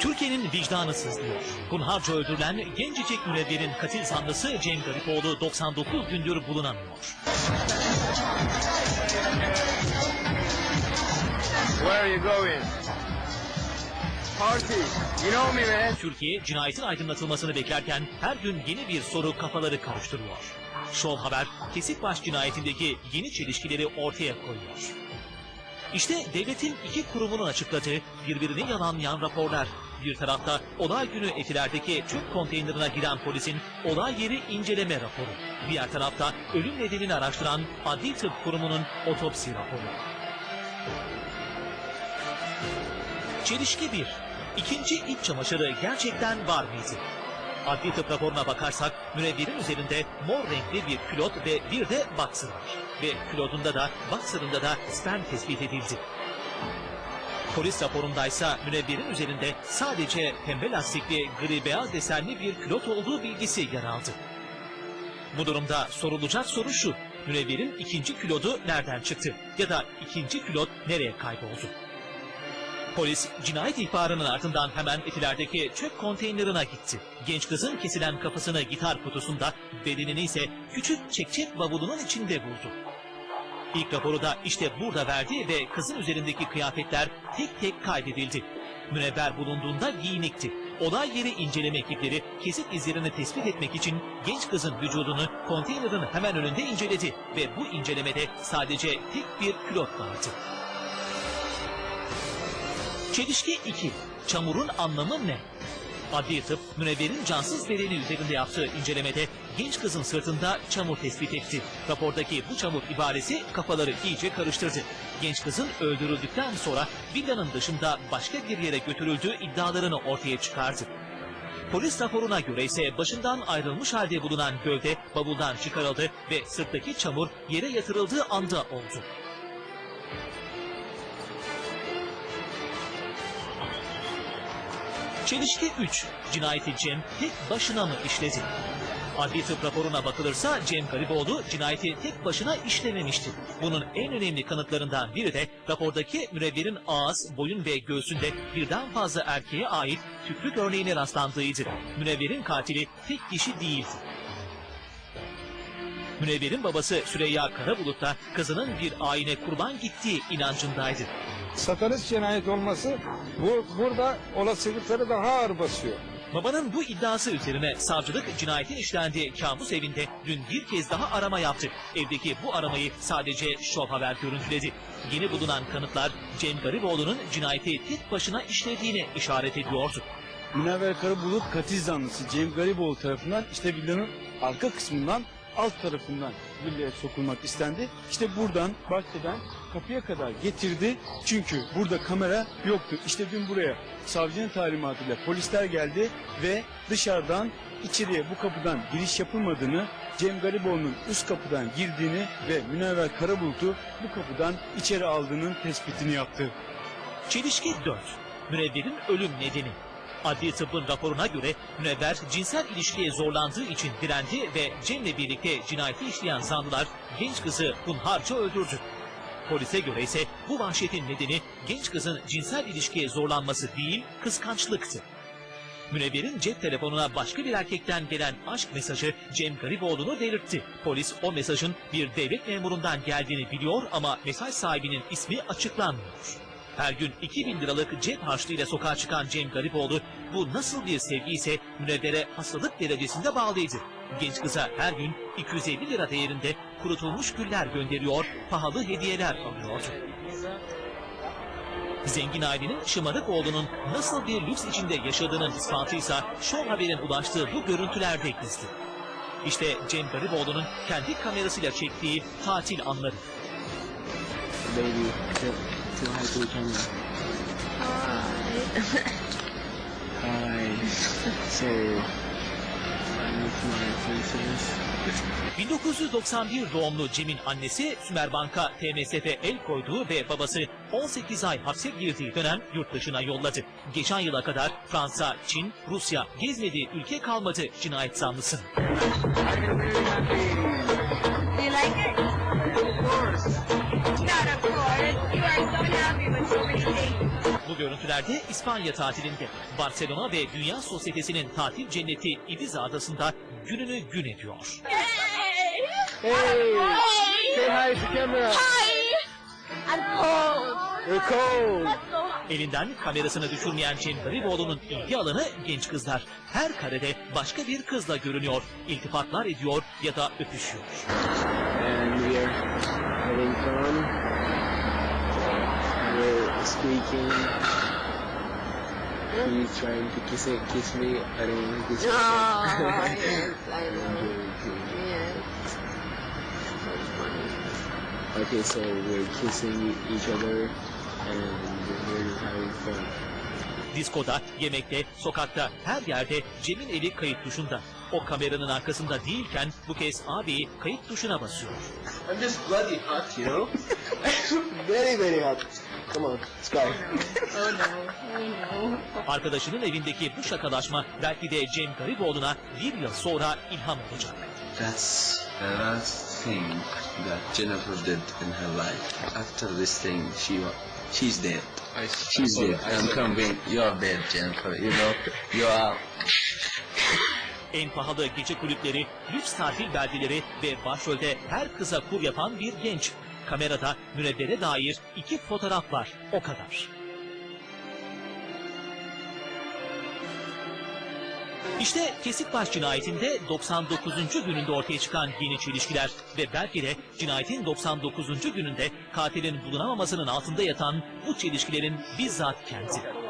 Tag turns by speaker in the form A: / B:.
A: Türkiye'nin vicdanı sızlıyor. Hunharca öldürülen gencecik mürebbirin katil zanlısı Cem Garipoğlu 99 gündür bulunamıyor.
B: Where are you going? Party. You know me, man.
A: Türkiye cinayetin aydınlatılmasını beklerken her gün yeni bir soru kafaları karıştırıyor. Show Haber, Kesik cinayetindeki yeni çelişkileri ortaya koyuyor. İşte devletin iki kurumunun açıkladığı birbirini yalanlayan raporlar. Bir tarafta olay günü etilerdeki çöp konteynerına giren polisin olay yeri inceleme raporu. Diğer tarafta ölüm nedenini araştıran Adli Tıp Kurumu'nun otopsi raporu. Çelişki 1. İkinci iç çamaşırı gerçekten var mıydı? Adli tıp raporuna bakarsak mürebbirin üzerinde mor renkli bir külot ve bir de boxer var. Ve külotunda da boxerında da sperm tespit edildi. Polis raporundaysa mürebbirin üzerinde sadece pembe lastikli gri beyaz desenli bir külot olduğu bilgisi yer aldı. Bu durumda sorulacak soru şu. Mürebbirin ikinci külodu nereden çıktı? Ya da ikinci külot nereye kayboldu? Polis cinayet ihbarının ardından hemen etilerdeki çöp konteynerına gitti. Genç kızın kesilen kafasını gitar kutusunda, bedenini ise küçük çekçek bavulunun içinde buldu. İlk raporu da işte burada verdi ve kızın üzerindeki kıyafetler tek tek kaydedildi. Münevver bulunduğunda giyinikti. Olay yeri inceleme ekipleri kesik izlerini tespit etmek için genç kızın vücudunu konteynerin hemen önünde inceledi ve bu incelemede sadece tek bir külot vardı. Çelişki 2. Çamurun anlamı ne? Adli tıp, münevverin cansız bedeni üzerinde yaptığı incelemede genç kızın sırtında çamur tespit etti. Rapordaki bu çamur ibaresi kafaları iyice karıştırdı. Genç kızın öldürüldükten sonra villanın dışında başka bir yere götürüldüğü iddialarını ortaya çıkardı. Polis raporuna göre ise başından ayrılmış halde bulunan gövde bavuldan çıkarıldı ve sırttaki çamur yere yatırıldığı anda oldu. Çelişki 3. Cinayeti Cem tek başına mı işledi? Adli tıp raporuna bakılırsa Cem Gariboğlu cinayeti tek başına işlememişti. Bunun en önemli kanıtlarından biri de rapordaki mürebbirin ağız, boyun ve göğsünde birden fazla erkeğe ait tükrük örneğine rastlandığıydı. Münevverin katili tek kişi değildi. Münevverin babası Süreyya Karabulut da kızının bir ayine kurban gittiği inancındaydı.
C: Satanist cinayet olması bu burada olasılıkları daha ağır basıyor.
A: Babanın bu iddiası üzerine savcılık cinayetin işlendiği kabus evinde dün bir kez daha arama yaptı. Evdeki bu aramayı sadece Şov Haber görüntüledi. Yeni bulunan kanıtlar Cem Gariboğlu'nun cinayeti tek başına işlediğine işaret ediyordu.
D: Münevver Karabulut katil zanlısı Cem Gariboğlu tarafından işte villanın arka kısmından alt tarafından villaya sokulmak istendi. İşte buradan bahçeden kapıya kadar getirdi. Çünkü burada kamera yoktu. İşte dün buraya savcının talimatıyla polisler geldi ve dışarıdan içeriye bu kapıdan giriş yapılmadığını, Cem Gariboğlu'nun üst kapıdan girdiğini ve Münevver Karabulut'u bu kapıdan içeri aldığının tespitini yaptı.
A: Çelişki 4. Münevverin ölüm nedeni. Adli tıbbın raporuna göre Münevver cinsel ilişkiye zorlandığı için direndi ve Cem'le birlikte cinayeti işleyen zanlılar genç kızı hunharca öldürdü. Polise göre ise bu vahşetin nedeni genç kızın cinsel ilişkiye zorlanması değil kıskançlıktı. Münevver'in cep telefonuna başka bir erkekten gelen aşk mesajı Cem Gariboğlu'nu delirtti. Polis o mesajın bir devlet memurundan geldiğini biliyor ama mesaj sahibinin ismi açıklanmıyor. Her gün 2000 liralık cep harçlığıyla sokağa çıkan Cem Garipoğlu bu nasıl bir sevgi ise Münevver'e hastalık derecesinde bağlıydı. Genç kıza her gün 250 lira değerinde kurutulmuş güller gönderiyor, pahalı hediyeler alıyordu. Zengin ailenin şımarık oğlunun nasıl bir lüks içinde yaşadığının ispatıysa Show Haber'in ulaştığı bu görüntülerde gizli. İşte Cem Gariboğlu'nun kendi kamerasıyla çektiği tatil anları.
E: baby to the camera. Hi. So, my.
A: 1991 doğumlu Cem'in annesi Sümerbank'a TMSF el koyduğu ve babası 18 ay hapse girdiği dönem yurt dışına yolladı. Geçen yıla kadar Fransa, Çin, Rusya gezmediği ülke kalmadı cinayet
F: things.
A: Bu görüntülerde İspanya tatilinde Barcelona ve Dünya Sosyetesi'nin tatil cenneti Ibiza adasında gününü gün ediyor.
B: Hey, say hi to camera.
F: I'm cold.
B: You're cold.
A: Elinden kamerasını düşürmeyen Cem Gariboğlu'nun ilgi alanı genç kızlar. Her karede başka bir kızla görünüyor, iltifatlar ediyor ya da öpüşüyor.
E: And we are having fun. We're speaking. He's trying to kiss kiss me. I don't want to kiss him.
F: Yes, I know. Yes.
E: Okay, so we're kissing each other and we're having fun.
A: Diskoda, yemekte, sokakta, her yerde Cem'in eli kayıt tuşunda. O kameranın arkasında değilken bu kez ağabeyi kayıt tuşuna basıyor.
E: I'm just bloody hot, you know? very, very hot. Come on, let's go.
F: Oh no. Oh no.
A: Arkadaşının evindeki bu şakalaşma belki de Cem Gariboğlu'na bir yıl sonra ilham olacak.
G: That's the last thing that Jennifer did in her life. After this thing, she she's dead. She's dead. I'm convinced you're dead, Jennifer. You know, you are.
A: En pahalı gece kulüpleri, lüks tatil beldeleri ve başrolde her kıza kur yapan bir genç. Kamerada münebbere dair iki fotoğraf var, o kadar. İşte Kesikbaş cinayetinde 99. gününde ortaya çıkan yeni çelişkiler ve belki de cinayetin 99. gününde katilin bulunamamasının altında yatan bu çelişkilerin bizzat kendi.